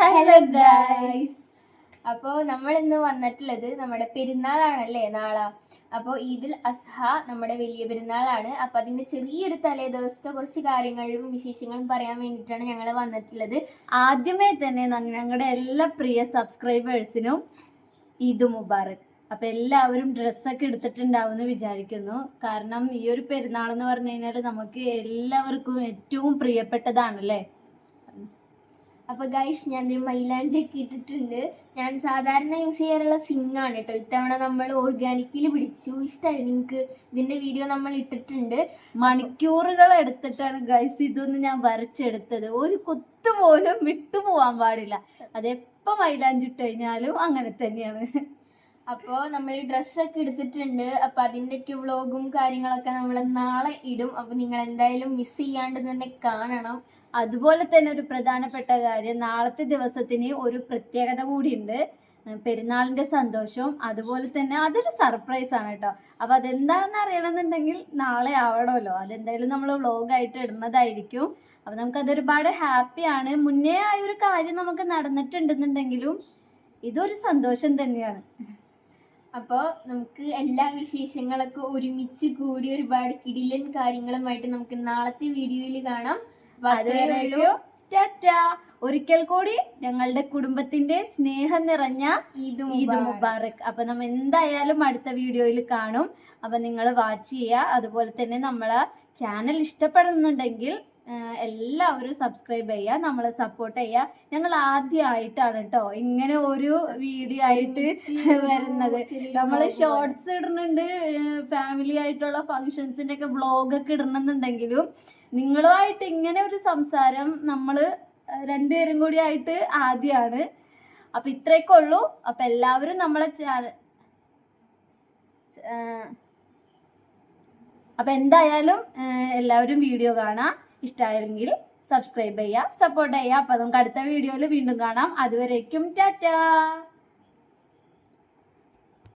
Hello guys അപ്പോൾ നമ്മൾ ഇന്ന് വന്നിട്ടുള്ളത് നമ്മുടെ പെരുന്നാളാണല്ലേ നാളെ? അപ്പോൾ ഈദുൽ അസ്ഹ നമ്മുടെ വലിയ പെരുന്നാളാണ്. അപ്പോൾ അതിന്റെ ചെറിയൊരു തലേ ദിവസത്തെ കുറച്ച് കാര്യങ്ങളും വിശേഷങ്ങളും പറയാൻ വേണ്ടിയിട്ടാണ് ഞങ്ങൾ വന്നിട്ടുള്ളത്. ആദ്യമേ തന്നെ ഞങ്ങളുടെ എല്ലാ പ്രിയ സബ്സ്ക്രൈബേഴ്സിനും ഈദ് മുബാറക്. അപ്പൊ എല്ലാവരും ഡ്രസ്സൊക്കെ എടുത്തിട്ടുണ്ടാവുമെന്ന് വിചാരിക്കുന്നു. കാരണം ഈ ഒരു പെരുന്നാൾ എന്ന് പറഞ്ഞു കഴിഞ്ഞാൽ നമുക്ക് എല്ലാവർക്കും ഏറ്റവും പ്രിയപ്പെട്ടതാണല്ലേ? അപ്പോൾ ഗൈസ് ഞാൻ ദേ മൈലാഞ്ചി ഒക്കെ ഇട്ടിട്ടുണ്ട്. ഞാൻ സാധാരണ യൂസ് ചെയ്യാറുള്ള ആണ് കേട്ടോ. ഇത്തവണ നമ്മൾ ഓർഗാനിക്കിൽ പിടിച്ചു. ഇഷ്ടമായി നിങ്ങൾക്ക്? ഇതിന്റെ വീഡിയോ നമ്മൾ ഇട്ടിട്ടുണ്ട്. മണിക്കൂറുകൾ എടുത്തിട്ടാണ് ഗൈസ് ഇതൊന്നും ഞാൻ വരച്ചെടുത്തത്. ഒരു കൊത്തു പോലും വിട്ടുപോവാൻ പാടില്ല. അതെപ്പോ മൈലാഞ്ചിട്ട് കഴിഞ്ഞാലും അങ്ങനെ തന്നെയാണ്. അപ്പോൾ നമ്മൾ ഈ ഡ്രസ്സൊക്കെ എടുത്തിട്ടുണ്ട്. അപ്പോൾ അതിന്റെയൊക്കെ വ്ളോഗും കാര്യങ്ങളൊക്കെ നമ്മൾ നാളെ ഇടും. അപ്പോൾ നിങ്ങൾ എന്തായാലും മിസ് ചെയ്യാണ്ട് തന്നെ കാണണം. അതുപോലെ തന്നെ ഒരു പ്രധാനപ്പെട്ട കാര്യം നാളത്തെ ദിവസത്തിന് ഒരു പ്രത്യേകത കൂടിയുണ്ട്. പെരുന്നാളിന്റെ സന്തോഷവും അതുപോലെ തന്നെ അതൊരു സർപ്രൈസ് ആണ് കേട്ടോ. അപ്പൊ അതെന്താണെന്ന് അറിയണമെന്നുണ്ടെങ്കിൽ നാളെ ആവണമല്ലോ. അതെന്തായാലും നമ്മൾ വ്ളോഗായിട്ട് ഇടുന്നതായിരിക്കും. അപ്പൊ നമുക്ക് അതൊരുപാട് ഹാപ്പിയാണ് മുന്നേ ആ ഒരു കാര്യം നമുക്ക് നടന്നിട്ടുണ്ടെന്നുണ്ടെങ്കിലും ഇതൊരു സന്തോഷം തന്നെയാണ്. അപ്പോൾ നമുക്ക് എല്ലാ വിശേഷങ്ങളൊക്കെ ഒരുമിച്ച് കൂടി ഒരുപാട് കിടിലൻ കാര്യങ്ങളുമായിട്ട് നമുക്ക് നാളത്തെ വീഡിയോയിൽ കാണാം. ഒരിക്കൽ കൂടി ഞങ്ങളുടെ കുടുംബത്തിന്റെ സ്നേഹം നിറഞ്ഞ ഈദ് മുബാറക്. അപ്പൊ നമ്മ എന്തായാലും അടുത്ത വീഡിയോയിൽ കാണും. അപ്പൊ നിങ്ങൾ വാച്ച് ചെയ്യുക. അതുപോലെ തന്നെ നമ്മളെ ചാനൽ ഇഷ്ടപ്പെടുന്നുണ്ടെങ്കിൽ എല്ലാവരും സബ്സ്ക്രൈബ് ചെയ്യുക നമ്മളെ സപ്പോർട്ട് ചെയ്യുക. ഞങ്ങൾ ആദ്യമായിട്ടാണ് കേട്ടോ ഇങ്ങനെ ഒരു വീഡിയോ ആയിട്ട് വരുന്നത്. നമ്മൾ ഷോർട്സ് ഇടുന്നുണ്ട് ഫാമിലി ആയിട്ടുള്ള ഫങ്ഷൻസിന്റെ ഒക്കെ ബ്ലോഗൊക്കെ ഇടണമെന്നുണ്ടെങ്കിലും നിങ്ങളുമായിട്ട് ഇങ്ങനെ ഒരു സംസാരം നമ്മൾ രണ്ടുപേരും കൂടി ആയിട്ട് ആദ്യമാണ്. അപ്പൊ ഇത്രയൊക്കെ ഉള്ളൂ. അപ്പൊ എല്ലാവരും നമ്മളെ ചാനൽ അപ്പൊ എന്തായാലും എല്ലാവരും വീഡിയോ കാണാം. ഇഷ്ടമായെങ്കിൽ സബ്സ്ക്രൈബ് ചെയ്യുക സപ്പോർട്ട് ചെയ്യുക. അപ്പം നമുക്ക് അടുത്ത വീഡിയോയിൽ വീണ്ടും കാണാം. അതുവരേക്കും ടാറ്റാ.